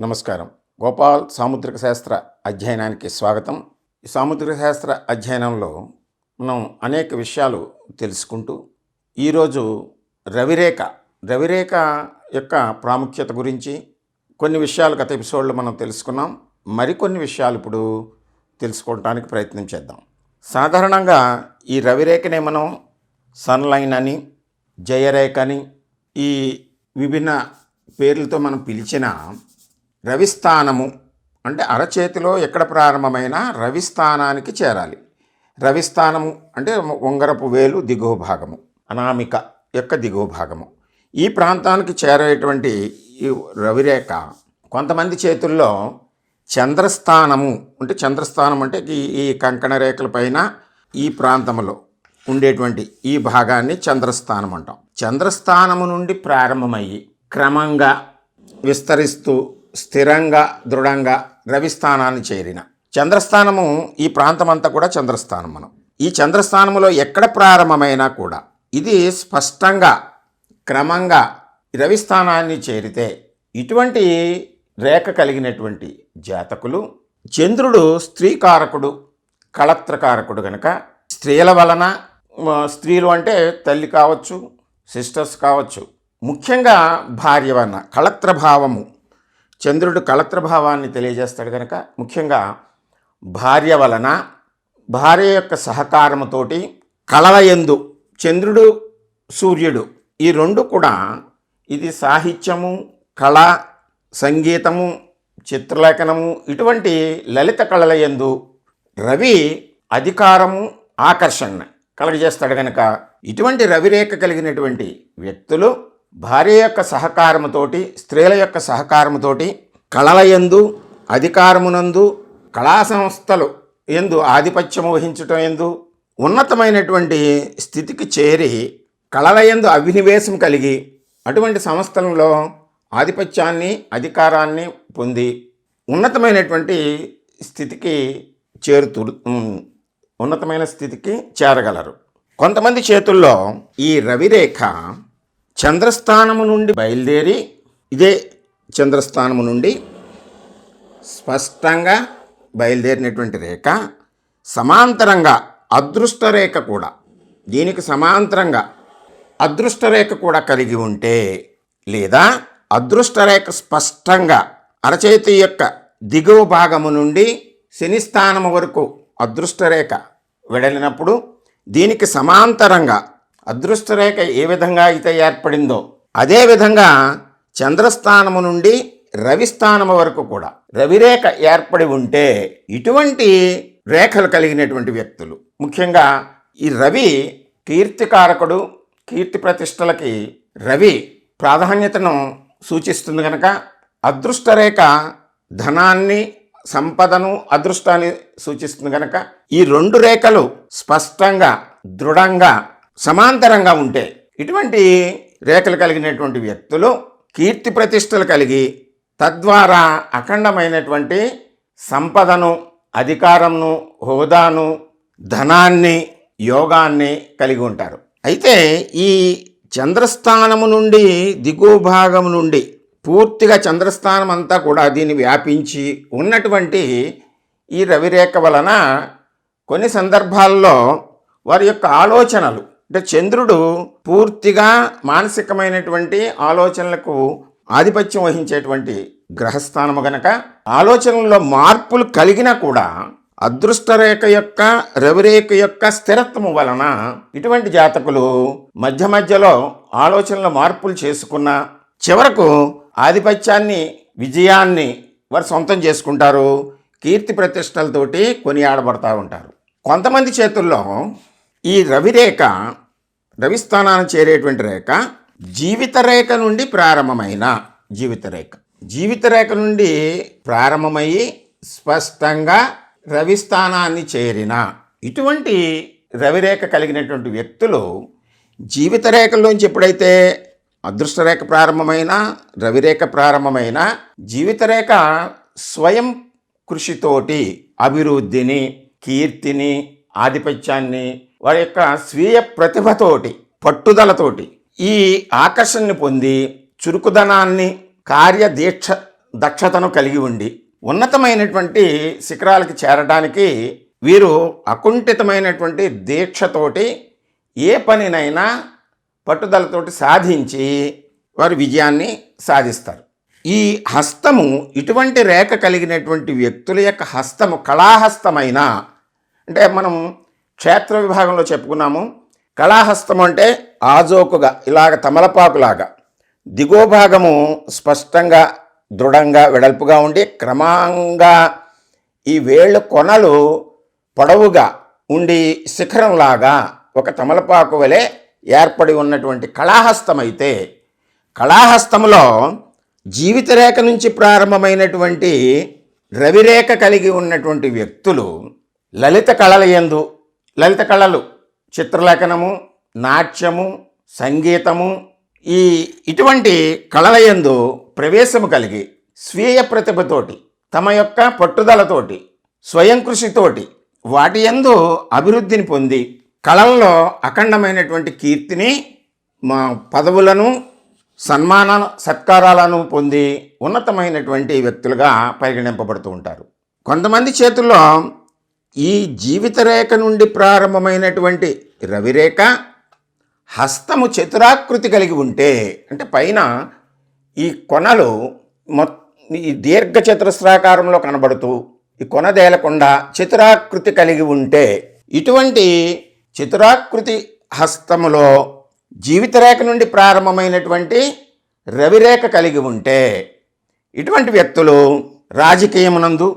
నమస్కారం. గోపాల్ సాముద్రిక శాస్త్ర అధ్యయనానికి స్వాగతం. ఈ సాముద్రిక శాస్త్ర అధ్యయనంలో మనం అనేక విషయాలు తెలుసుకుంటూ ఈరోజు రవిరేఖ రవిరేఖ యొక్క ప్రాముఖ్యత గురించి కొన్ని విషయాలు గత ఎపిసోడ్లో మనం తెలుసుకున్నాం. మరికొన్ని విషయాలు ఇప్పుడు తెలుసుకోవడానికి ప్రయత్నం చేద్దాం. సాధారణంగా ఈ రవిరేఖనే మనం సన్లైన్ అని జయరేఖ అని ఈ విభిన్న పేర్లతో మనం పిలిచిన రవిస్థానము అంటే అరచేతిలో ఎక్కడ ప్రారంభమైన రవిస్థానానికి చేరాలి. రవిస్థానము అంటే ఉంగరపు వేలు దిగువ భాగము అనామిక యొక్క దిగువ భాగము. ఈ ప్రాంతానికి చేరేటువంటి ఈ రవిరేఖ కొంతమంది చేతుల్లో చంద్రస్థానము అంటే చంద్రస్థానం అంటే ఈ ఈ కంకణ రేఖల పైన ఈ ప్రాంతంలో ఉండేటువంటి ఈ భాగాన్ని చంద్రస్థానం అంటాం. చంద్రస్థానము నుండి ప్రారంభమయ్యి క్రమంగా విస్తరిస్తూ స్థిరంగా దృఢంగా రవిస్థానాన్ని చేరిన. చంద్రస్థానము ఈ ప్రాంతమంతా కూడా చంద్రస్థానం మనం. ఈ చంద్రస్థానములో ఎక్కడ ప్రారంభమైనా కూడా ఇది స్పష్టంగా క్రమంగా రవిస్థానాన్ని చేరితే ఇటువంటి రేఖ కలిగినటువంటి జాతకులు చంద్రుడు స్త్రీకారకుడు కళత్రకారకుడు కనుక స్త్రీల వలన స్త్రీలు అంటే తల్లి కావచ్చు సిస్టర్స్ కావచ్చు ముఖ్యంగా భార్య వలన కళత్రభావము చంద్రుడు కళత్రభావాన్ని తెలియజేస్తాడు కనుక ముఖ్యంగా భార్య వలన భార్య యొక్క సహకారముతోటి కళల యందు చంద్రుడు సూర్యుడు ఈ రెండు కూడా ఇది సాహిత్యము కళ సంగీతము చిత్రలేఖనము ఇటువంటి లలిత కళల యందు రవి అధికారము ఆకర్షణ కలగజేస్తాడు కనుక ఇటువంటి రవిరేఖ కలిగినటువంటి వ్యక్తులు భార్య యొక్క సహకారముతోటి స్త్రీల యొక్క సహకారముతోటి కళల యందు అధికారమునందు కళా సంస్థలు ఎందు ఆధిపత్యం వహించటం ఎందు ఉన్నతమైనటువంటి స్థితికి చేరి కళలయందు అభినివేశం కలిగి అటువంటి సంస్థలలో ఆధిపత్యాన్ని అధికారాన్ని పొంది ఉన్నతమైనటువంటి స్థితికి చేరుతు ఉన్నతమైన స్థితికి చేరగలరు. కొంతమంది చేతుల్లో ఈ రవిరేఖ చంద్రస్థానము నుండి బయలుదేరి ఇదే చంద్రస్థానము నుండి స్పష్టంగా బయలుదేరినటువంటి రేఖ సమాంతరంగా అదృష్ట రేఖ కూడా దీనికి సమాంతరంగా అదృష్ట రేఖ కూడా కలిగి ఉంటే లేదా అదృష్ట రేఖ స్పష్టంగా అరచేతి యొక్క దిగువ భాగము నుండి శని స్థానము వరకు అదృష్ట రేఖ వెడలినప్పుడు దీనికి సమాంతరంగా అదృష్ట రేఖ ఏ విధంగా అయితే ఏర్పడిందో అదే విధంగా చంద్రస్థానము నుండి రవిస్థానము వరకు కూడా. రవిరేఖ ఏర్పడి ఉంటే ఇటువంటి రేఖలు కలిగినటువంటి వ్యక్తులు ముఖ్యంగా ఈ రవి కీర్తికారకుడు కీర్తి ప్రతిష్టలకి రవి ప్రాధాన్యతను సూచిస్తుంది కనుక అదృష్టరేఖ ధనాన్ని సంపదను అదృష్టాన్ని సూచిస్తుంది కనుక ఈ రెండు రేఖలు స్పష్టంగా దృఢంగా సమాంతరంగా ఉంటే ఇటువంటి రేఖలు కలిగినటువంటి వ్యక్తులు కీర్తి ప్రతిష్టలు కలిగి తద్వారా అఖండమైనటువంటి సంపదను అధికారంను హోదాను ధనాన్ని యోగాన్ని కలిగి ఉంటారు. అయితే ఈ చంద్రస్థానము నుండి దిగువ భాగం నుండి పూర్తిగా చంద్రస్థానం అంతా కూడా దీన్ని వ్యాపించి ఉన్నటువంటి ఈ రవిరేఖ వలన కొన్ని సందర్భాల్లో వారి యొక్క ఆలోచనలు అంటే చంద్రుడు పూర్తిగా మానసికమైనటువంటి ఆలోచనలకు ఆధిపత్యం వహించేటువంటి గ్రహస్థానము గనక ఆలోచనల్లో మార్పులు కలిగినా కూడా అదృష్ట రేఖ యొక్క రవిరేఖ యొక్క స్థిరత్వము వలన ఇటువంటి జాతకులు మధ్య మధ్యలో ఆలోచనలో మార్పులు చేసుకున్న చివరకు ఆధిపత్యాన్ని విజయాన్ని వారు సొంతం చేసుకుంటారు. కీర్తి ప్రతిష్టలతోటి కొనియాడబడతా ఉంటారు. కొంతమంది చేతుల్లో ఈ రవిరేఖ రవిస్థానాన్ని చేరేటువంటి రేఖ జీవిత రేఖ నుండి ప్రారంభమైన జీవిత రేఖ. జీవిత రేఖ నుండి ప్రారంభమయ్యి స్పష్టంగా రవిస్థానాన్ని చేరిన ఇటువంటి రవిరేఖ కలిగినటువంటి వ్యక్తులు జీవితరేఖలోంచి ఎప్పుడైతే అదృష్ట రేఖ ప్రారంభమైన రవిరేఖ ప్రారంభమైన జీవిత రేఖ స్వయం కృషితోటి అభివృద్ధిని కీర్తిని ఆధిపత్యాన్ని వారి యొక్క స్వీయ ప్రతిభతోటి పట్టుదలతోటి ఈ ఆకర్షణని పొంది చురుకుదనాన్ని కార్యదీక్ష దక్షతను కలిగి ఉండి ఉన్నతమైనటువంటి శిఖరాలకి చేరడానికి వీరు అకుంఠితమైనటువంటి దీక్షతోటి ఏ పనినైనా పట్టుదలతోటి సాధించి వారు విజయాన్ని సాధిస్తారు. ఈ హస్తము ఇటువంటి రేఖ కలిగినటువంటి వ్యక్తుల యొక్క హస్తము కళాహస్తమైన అంటే మనం క్షేత్ర విభాగంలో చెప్పుకున్నాము. కళాహస్తం అంటే ఆజోకుగా ఇలాగ తమలపాకులాగా. దిగువ భాగము స్పష్టంగా దృఢంగా వెడల్పుగా ఉండి క్రమంగా ఈ వేళ్ళు కొనలు పొడవుగా ఉండి శిఖరంలాగా ఒక తమలపాకు వలె ఏర్పడి ఉన్నటువంటి కళాహస్తం అయితే కళాహస్తములో జీవితరేఖ నుంచి ప్రారంభమైనటువంటి రవిరేఖ కలిగి ఉన్నటువంటి వ్యక్తులు లలిత కళల యందు లలిత కళలు చిత్రలేఖనము నాట్యము సంగీతము ఈ ఇటువంటి కళల యందు ప్రవేశము కలిగి స్వీయ ప్రతిభతోటి తమ యొక్క పట్టుదలతోటి స్వయం కృషితోటి వాటి యందు అభివృద్ధిని పొంది కళల్లో అఖండమైనటువంటి కీర్తిని మా పదవులను సన్మాన సత్కారాలను పొంది ఉన్నతమైనటువంటి వ్యక్తులుగా పరిగణింపబడుతూ ఉంటారు. కొంతమంది చేతుల్లో ఈ జీవిత రేఖ నుండి ప్రారంభమైనటువంటి రవిరేఖ హస్తము చతురాకృతి కలిగి ఉంటే అంటే పైన ఈ కొనలు మొ ఈ దీర్ఘ చతురస్రాకారంలో కనబడుతూ ఈ కొనదేలకుండా చతురాకృతి కలిగి ఉంటే ఇటువంటి చతురాకృతి హస్తములో జీవితరేఖ నుండి ప్రారంభమైనటువంటి రవిరేఖ కలిగి ఉంటే ఇటువంటి వ్యక్తులు రాజకీయమునందు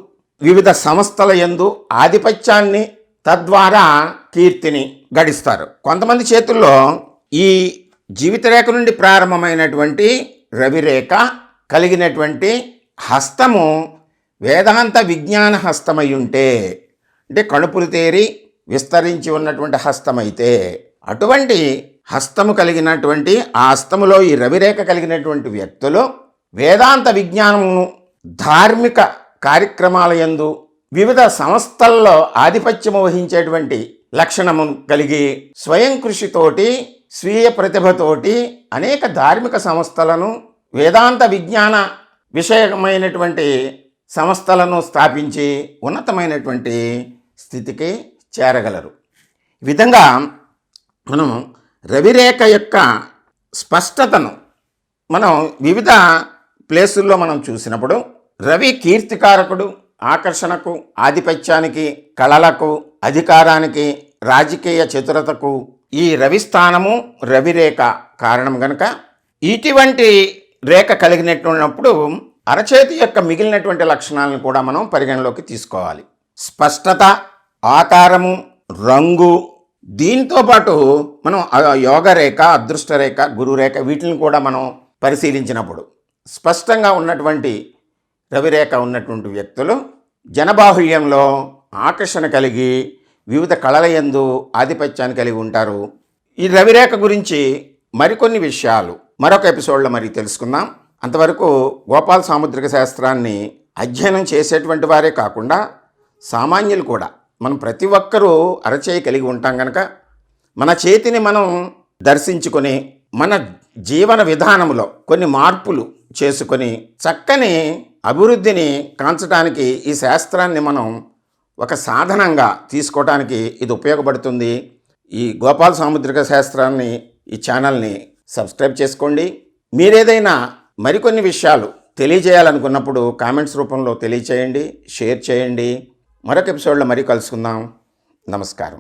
వివిధ సంస్థల యందు ఆధిపత్యాన్ని తద్వారా కీర్తిని గడిస్తారు. కొంతమంది చేతుల్లో ఈ జీవితరేఖ నుండి ప్రారంభమైనటువంటి రవిరేఖ కలిగినటువంటి హస్తము వేదాంత విజ్ఞాన హస్తమై ఉంటే అంటే కణుపులు తేరి విస్తరించి ఉన్నటువంటి హస్తమైతే అటువంటి హస్తము కలిగినటువంటి ఆ హస్తములో ఈ రవిరేఖ కలిగినటువంటి వ్యక్తులు వేదాంత విజ్ఞానమును ధార్మిక కార్యక్రమాల యందు వివిధ సంస్థల్లో ఆధిపత్యం వహించేటువంటి లక్షణము కలిగి స్వయం కృషితోటి స్వీయ ప్రతిభతోటి అనేక ధార్మిక సంస్థలను వేదాంత విజ్ఞాన విషయమైనటువంటి సంస్థలను స్థాపించి ఉన్నతమైనటువంటి స్థితికి చేరగలరు. ఈ విధంగా మనం రవిరేఖ యొక్క స్పష్టతను మనం వివిధ ప్లేసుల్లో మనం చూసినప్పుడు రవి కీర్తికారకుడు ఆకర్షణకు ఆధిపత్యానికి కళలకు అధికారానికి రాజకీయ చతురతకు ఈ రవి స్థానము రవిరేఖ కారణం గనక. ఇటువంటి రేఖ కలిగినట్టున్నప్పుడు అరచేతి యొక్క మిగిలినటువంటి లక్షణాలను కూడా మనం పరిగణలోకి తీసుకోవాలి. స్పష్టత ఆకారము రంగు దీంతో పాటు మనం యోగ రేఖ అదృష్ట రేఖ గురురేఖ వీటిని కూడా మనం పరిశీలించినప్పుడు స్పష్టంగా ఉన్నటువంటి రవిరేఖ ఉన్నటువంటి వ్యక్తులు జనబాహుళ్యంలో ఆకర్షణ కలిగి వివిధ కళల యందు ఆధిపత్యాన్ని కలిగి ఉంటారు. ఈ రవిరేఖ గురించి మరికొన్ని విషయాలు మరొక ఎపిసోడ్లో మరి తెలుసుకుందాం. అంతవరకు గోపాల సాముద్రిక శాస్త్రాన్ని అధ్యయనం చేసేటువంటి వారే కాకుండా సామాన్యులు కూడా మనం ప్రతి ఒక్కరూ అరచేయి కలిగి ఉంటాం కనుక మన చేతిని మనం దర్శించుకొని మన జీవన విధానంలో కొన్ని మార్పులు చేసుకొని చక్కని అభివృద్ధిని కాంచడానికి ఈ శాస్త్రాన్ని మనం ఒక సాధనంగా తీసుకోవడానికి ఇది ఉపయోగపడుతుంది. ఈ గోపాల సాముద్రిక శాస్త్రాన్ని ఈ ఛానల్ని సబ్స్క్రైబ్ చేసుకోండి. మీరేదైనా మరికొన్ని విషయాలు తెలియజేయాలనుకున్నప్పుడు కామెంట్స్ రూపంలో తెలియచేయండి షేర్ చేయండి. మరొక ఎపిసోడ్లో మరీ కలుసుకుందాం. నమస్కారం.